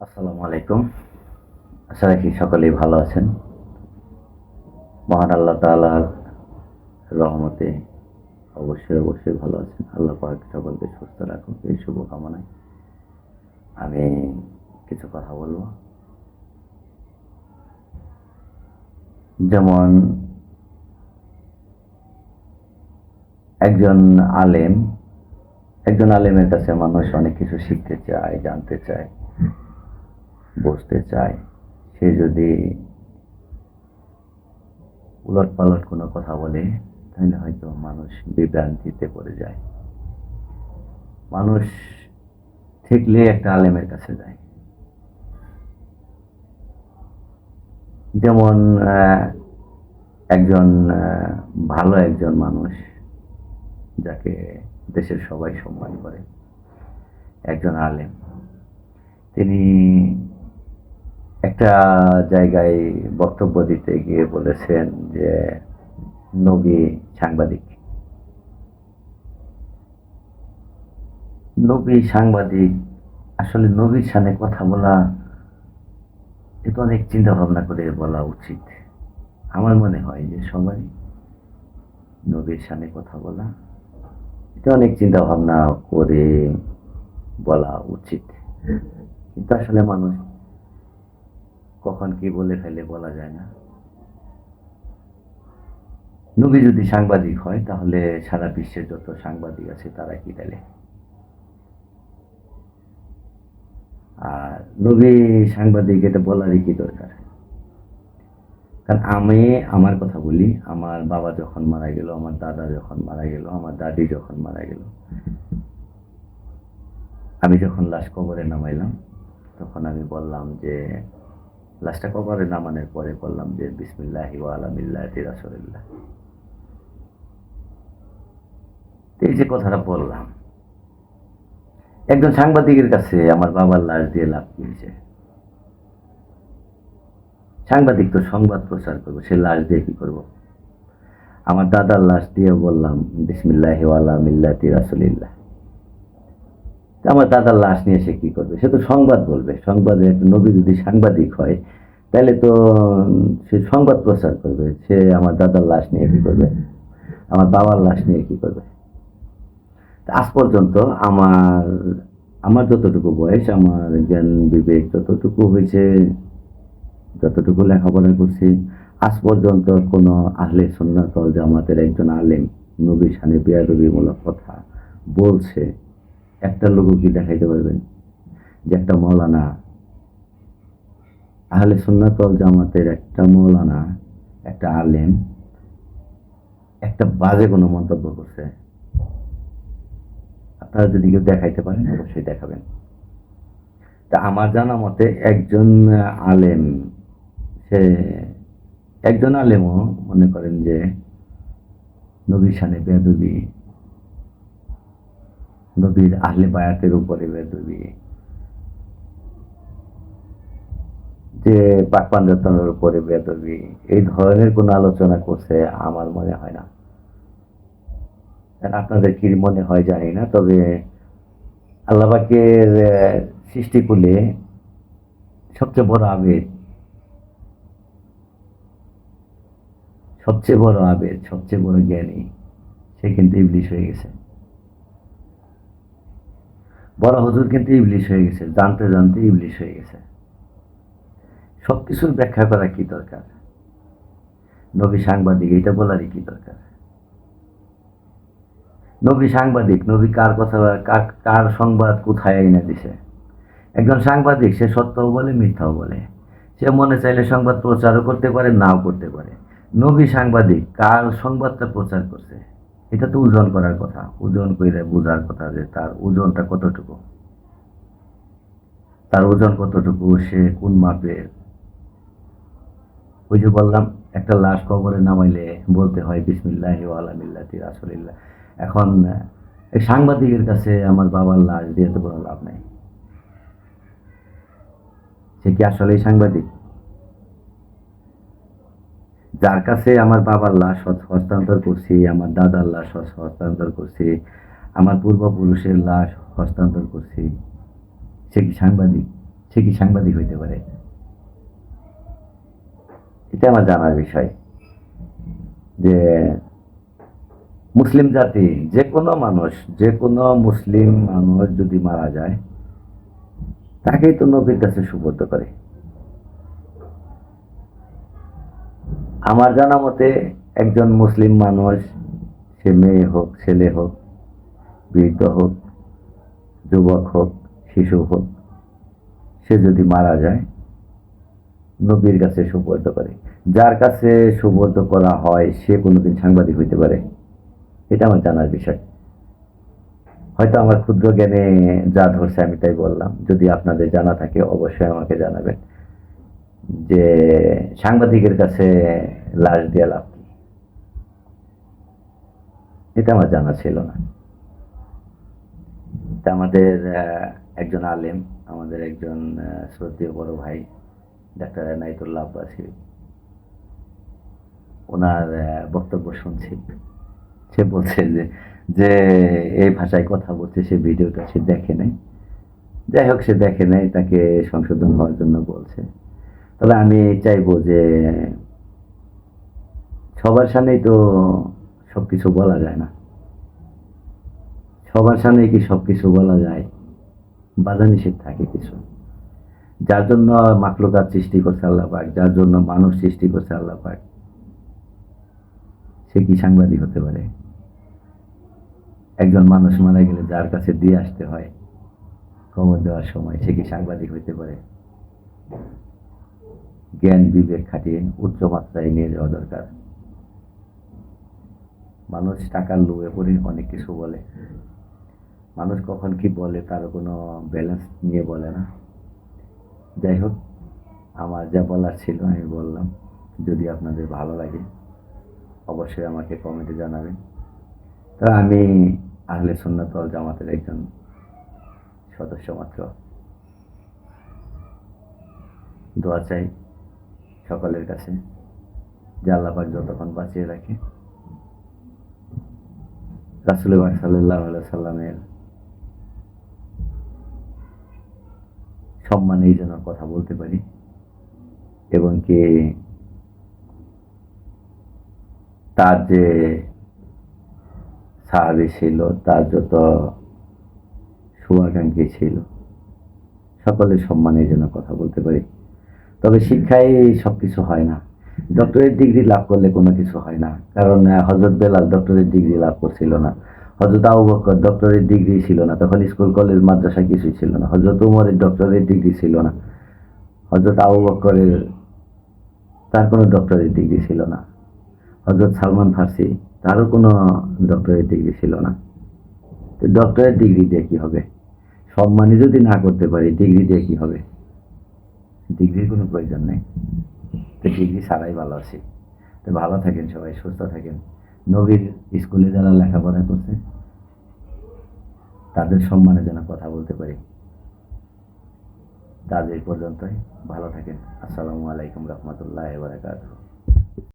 আসসালামু আলাইকুম। আশা রাখি সকলেই ভালো আছেন। মহান আল্লাহ তাআলার রহমতে অবশ্যই অবশ্যই ভালো আছেন। আল্লাহ পাক সকলকে সুস্থ রাখুন। এই শুভকামনায় আমি কিছু কথা বলব। যেমন একজন আলেম, একজন আলেমের কাছে মানুষ অনেক কিছু শিখতে চায়, জানতে চায়। বসতে চায়, সে যদি উলট পালট কোনো কথা বলে, তাহলে হয়তো মানুষ বিভ্রান্তিতে পড়ে যায়। মানুষ ঠিকলে একটা আলেমের কাছে যায়। যেমন একজন ভালো একজন মানুষ যাকে দেশের সবাই সম্মান করে, একজন আলেম, তিনি একটা জায়গায় বক্তব্য দিতে গিয়ে বলেছেন যে, নবী সাংবাদিক। নবী সাংবাদিক, আসলে নবীর সামনে কথা বলা এটা অনেক চিন্তা ভাবনা করে বলা উচিত। আমার মনে হয় যে সবাই নবীর সামনে কথা বলা এটা অনেক চিন্তা ভাবনা করে বলা উচিত। কিন্তু আসলে মানুষ কখন কি বলে ফেলে বলা যায় না। নবী যদি সাংবাদিক হয়, তাহলে সারা বিশ্বের যত সাংবাদিক আছে, তারা কি তাহলে আর নবী সাংবাদিক এটা বলারই কি দরকার? কারণ আমি আমার কথা বলি, আমার বাবা যখন মারা গেল, আমার দাদা যখন মারা গেল, আমার দাদি যখন মারা গেল, আমি যখন লাশ কবরে নামাইলাম, তখন আমি বললাম যে লাশটা কবরে নামানোর পরে বললাম যে, বিসমিল্লাহি আলামিল্লাহি রাসূলিল্লাহ। এই যে কথাটা বললাম, একজন সাংবাদিকের কাছে আমার বাবার লাশ দিয়ে লাভ কি হয়েছে? সাংবাদিক তো সংবাদ প্রচার করব, সে লাশ দিয়ে কি করব? আমার দাদার লাশ দিয়ে বললাম, বিসমিল্লাহি আলামিল্লাহি রাসূলিল্লাহ। তা আমার দাদার লাশ নিয়ে সে কি করবে? সে তো সংবাদ বলবে। সংবাদে একটা নবী যদি সাংবাদিক হয়, তাহলে তো সে সংবাদ প্রচার করবে। সে আমার দাদার লাশ নিয়ে কি করবে? আমার বাবার লাশ নিয়ে কি করবে? আজ পর্যন্ত আমার আমার যতটুকু বয়স, আমার জ্ঞান বিবেক যতটুকু হয়েছে, যতটুকু লেখাপড়া করছি, আজ পর্যন্ত কোনো আহলে সুন্নাতল জামাতের একজন আলেম নবী সানে বিয়াদবিমূলক কথা বলছে। একটা লোক কি দেখাইতে পারবেন? যে একটা মৌলানা। আহলে সুন্নাতল জামাতের একটা মৌলানা, একটা আলেম, একটা বাজে কোনো মন্তব্য করছে। আপনারা যদি কেউ দেখাইতে পারেন, অবশ্যই দেখাবেন। তা আমার জানা মতে একজন আলেম, সে একজন আলেমও মনে করেন যে নবীর সানে বেদবি। নবীর আহলে বায়াতের উপরে বেদবি। যে পাক পাঞ্জাতনের উপরে বেদবি। এই ধরনের কোনো আলোচনা করছে আমার মনে হয় না। আপনাদের কি মনে হয় জানি না, তবে আল্লাহবাকের সৃষ্টি করলে সবচেয়ে বড় আবেগ সবচেয়ে বড় আবেগ সবচেয়ে বড় জ্ঞানী, সে কিন্তু ইবলিশ হয়ে গেছে। বড় হুজুর কিন্তু ইবলিশ হয়ে গেছে, জানতে জানতে ইবলিশ হয়ে গেছে। সব কিছুর ব্যাখ্যা করা কি দরকার? নবী সাংবাদিক এটা বলারই কি দরকার? নবী সাংবাদিক, নবী কার কথা, কার কার সংবাদ কোথায় এনে দিছে? একজন সাংবাদিক, সে সত্যও বলে, মিথ্যাও বলে। সে মনে চাইলে সংবাদ প্রচারও করতে পারে, নাও করতে পারে। নবী সাংবাদিক কার সংবাদটা প্রচার করছে? এটা তো ওজন করার কথা, ওজন করে বোঝার কথা যে তার ওজনটা কতটুকু। তার ওজন কতটুকু, সে কোন মাপের ওই যে বললাম, একটা লাশ কবরে নামাইলে বলতে হয়, বিসমিল্লাহ আলামিল্লাহ রাসুলিল্লাহ। এখন, এই সাংবাদিকের কাছে আমার বাবার লাশ দিয়ে তো কোনো লাভ নাই। সে কি আসলেই সাংবাদিক? যার কাছে আমার বাবার লাশ হস্তান্তর করছি, আমার দাদার লাশ হস- হস্তান্তর করছি, আমার পূর্বপুরুষের লাশ হস্তান্তর করছি, সে কি সাংবাদিক? সে কি সাংবাদিক হইতে পারে? এটা আমার জানার বিষয় যে মুসলিম জাতি, যে কোনো মানুষ, যে কোনো মুসলিম মানুষ যদি মারা যায়, তাকেই তো নবীর কাছে সুবদ্ধ করে। আমার জানা মতে, একজন মুসলিম মানুষ, সে মেয়ে হোক, ছেলে হোক, বৃদ্ধ হোক, যুবক হোক, শিশু হোক, সে যদি মারা যায়, নবীর কাছে সুবদ্ধ করে। যার কাছে সুবদ্ধ করা হয়, সে কোনোদিন সাংবাদিক হইতে পারে। এটা আমার জানার বিষয়। হয়তো আমার ক্ষুদ্র জ্ঞানে যা ধরছে আমি তাই বললাম। যদি আপনাদের জানা থাকে, অবশ্যই আমাকে জানাবেন। যে সাংবাদিকের কাছে লাশ দিয়ে লাভ কি? এটা আমার জানা ছিল না। আমাদের একজন আলেম, আমাদের একজন শ্রদ্ধেয় বড় ভাই, ডাক্তার এনায়তুল্লাহ আব্বাসী। ওনার বক্তব্য শুনছি। সে বলছে যে যে এই ভাষায় কথা বলছে, সে ভিডিওটা সে দেখে নাই। যাই হোক, সে দেখে নাই, তাকে সংশোধন হওয়ার জন্য বলছে। তবে আমি চাইব যে সবার সামনেই তো সব কিছু বলা যায় না। সবার সামনে কি সব কিছু বলা যায়? বাধা নিষেধ থাকে কিছু। যার জন্য মাকলুকাত সৃষ্টি করছে আল্লাহ পাক, যার জন্য মানুষ সৃষ্টি করছে আল্লাহ পাক। সে কি সাংবাদিক হতে পারে? একজন মানুষ মারা গেলে যার কাছে দিয়ে আসতে হয়, খবর দেওয়ার সময় সে কি সাংবাদিক হইতে পারে? জ্ঞান বিবেক খাটিয়ে উচ্চ মাত্রায় নিয়ে যাওয়া দরকার। মানুষ টাকার লোভে পড়ে অনেক কিছু বলে। মানুষ কখন কি বলে তার কোনো ব্যালেন্স নিয়ে বলে না। যাই হোক, আমার যা বলার ছিল আমি বললাম। যদি আপনাদের ভালো লাগে, অবশ্যই আমাকে কমেন্টে জানাবেন। তা আমি আহলে সুন্নাতল জামাতের একজন সদস্য মাত্র। দোয়া চাই সকলের কাছে। যে আল্লাপাক যতক্ষণ বাঁচিয়ে রাখে রাসুল সাল্লাহ সাল্লামের সম্মানেই যেন কথা বলতে পারি এবং কি তার যে সাহাবি ছিল, তার যত শুভাকাঙ্ক্ষী ছিল, সকলের সম্মানের জন্য কথা বলতে পারি। তবে শিক্ষায় সব কিছু হয় না। ডক্টরেট ডিগ্রি লাভ করলে কোনো কিছু হয় না। কারণ হজরত বেলাল ডক্টরেট ডিগ্রি লাভ করছিল না। হজরত আবু বকর ডক্টরেট ডিগ্রি ছিল না। তখন স্কুল, কলেজ মাদ্রাসা কিছুই ছিল না। হজরত উমরের ডক্টরেট ডিগ্রি ছিল না। হজরত আবু বকরের তার কোনো ডক্টরেট ডিগ্রি ছিল না। হজরত সালমান ফার্সি, তারও কোনো ডক্টরেট ডিগ্রি ছিল না। তো ডক্টরেট ডিগ্রি দিয়ে কী হবে? সম্মানই যদি না করতে পারি, ডিগ্রি দিয়ে কী হবে? ডিগ্রির কোনো প্রয়োজন নেই। তো ডিগ্রি ছাড়াই ভালো আছি। তো ভালো থাকেন সবাই, সুস্থ থাকেন। নবীর স্কুলে যারা লেখাপড়া করছে, তাদের সম্মানে যেন কথা বলতে পারি। তাদের পর্যন্তই। ভালো থাকেন। আসসালামু আলাইকুম রহমতুল্লাহ বারাকাতুহ।